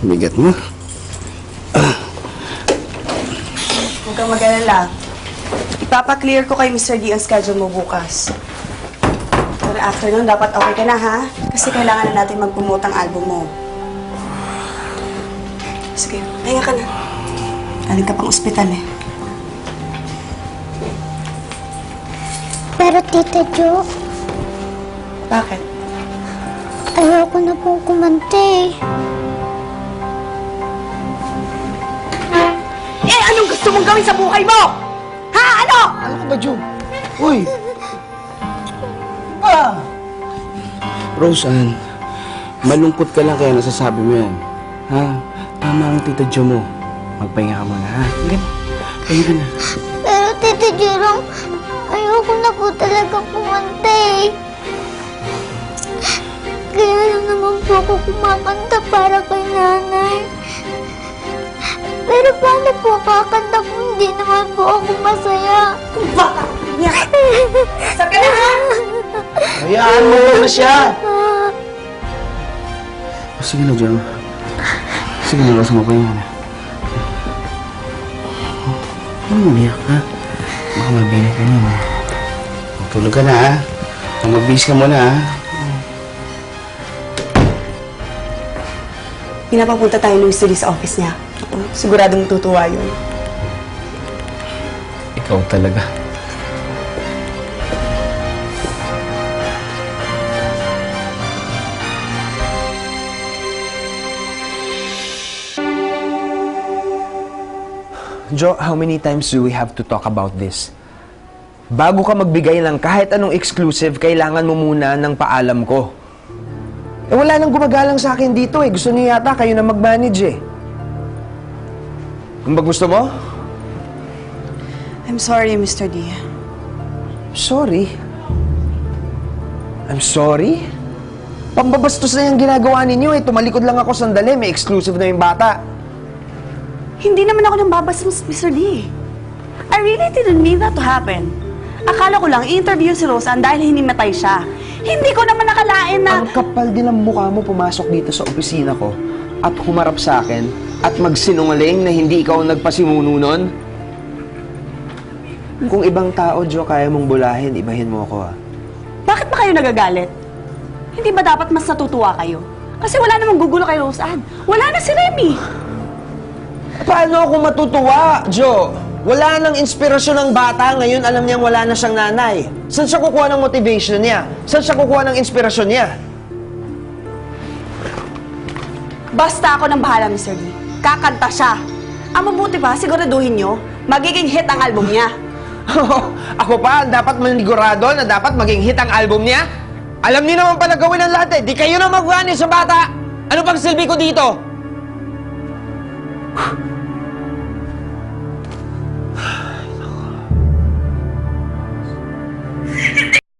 Bigat mo. Huwag kang mag-alala. Ipapa-clear ko kay Mr. D ang schedule mo bukas. Pero after nun, dapat okay ka na, ha? Kasi kailangan na natin mag-promote ang album mo. Sige, pahinga ka na. Galing ka pang ospital, eh. Pero Tita Jo, Bakit? ayoko na pong kumanta eh. Eh, anong gusto mong gawin sa buhay mo? Ha? Ano? Ano ka ba, Jo? Uy! Ah! Roseanne, malungkot ka lang kaya nasasabi mo yan. Ha? Tama ang tita Jo mo. Magpahinga ka muna, ha? Pahinga ka na. Pero Tita Jerome, ayoko na po talaga kumanta eh. Kaya lang naman po ako kumakanta para kay nanay. Pero paano po kakanta hindi naman po ako masaya? Baka! Niya! Saan ka na, ha? Hayaan mo na siya! Oh, sige na, Jo. Sige na. Magpahinga ka na. Ano mo umiyak, ha? Baka mabili ka niya, ha? Tulog ka na, ha? Magbihis ka muna, ha? Pinapapunta tayo ni Mr. D sa office niya. Siguradong tutuwa yun. Ikaw talaga. Jo, how many times do we have to talk about this? Bago ka magbigay ng kahit anong exclusive, kailangan mo muna ng paalam ko. Eh wala nang gumagalang sa akin dito eh. Gusto niya yata kayo na mag-manage eh. Kung ba gusto mo? I'm sorry, Mr. D. Sorry. I'm sorry? Pambabastos na yung ginagawa ninyo eh. Tumalikod lang ako sandali. May exclusive na yung bata. Hindi naman ako nang babastos, Mr. D. I really didn't mean that to happen. Akala ko lang, i-interview si Roseanne dahil hinimatay siya. Hindi ko naman nakalain na... Ang kapal din ang mukha mo pumasok dito sa opisina ko at humarap sa akin at magsinungaling na hindi ikaw ang nagpasimuno nun? Kung ibang tao, Jo, kaya mong bulahin, ibahin mo ako ah. Bakit ba kayo nagagalit? Hindi ba dapat mas natutuwa kayo? Kasi wala namang gugulo kay Roseanne. Wala na si Remy. Paano ako matutuwa, Jo? Wala nang inspirasyon ng bata, ngayon alam niyang wala na siyang nanay. Saan siya kukuha ng motivation niya? Saan siya kukuha ng inspirasyon niya? Basta ako nang bahala, Mr. D. Kakanta siya. Ang mabuti pa, siguraduhin nyo, magiging hit ang album niya. Ako pa, dapat manigurado na dapat maging hit ang album niya? Alam niyo naman pala gawin ang lahat eh. Di kayo na magwani sa bata. Ano pang silbi ko dito?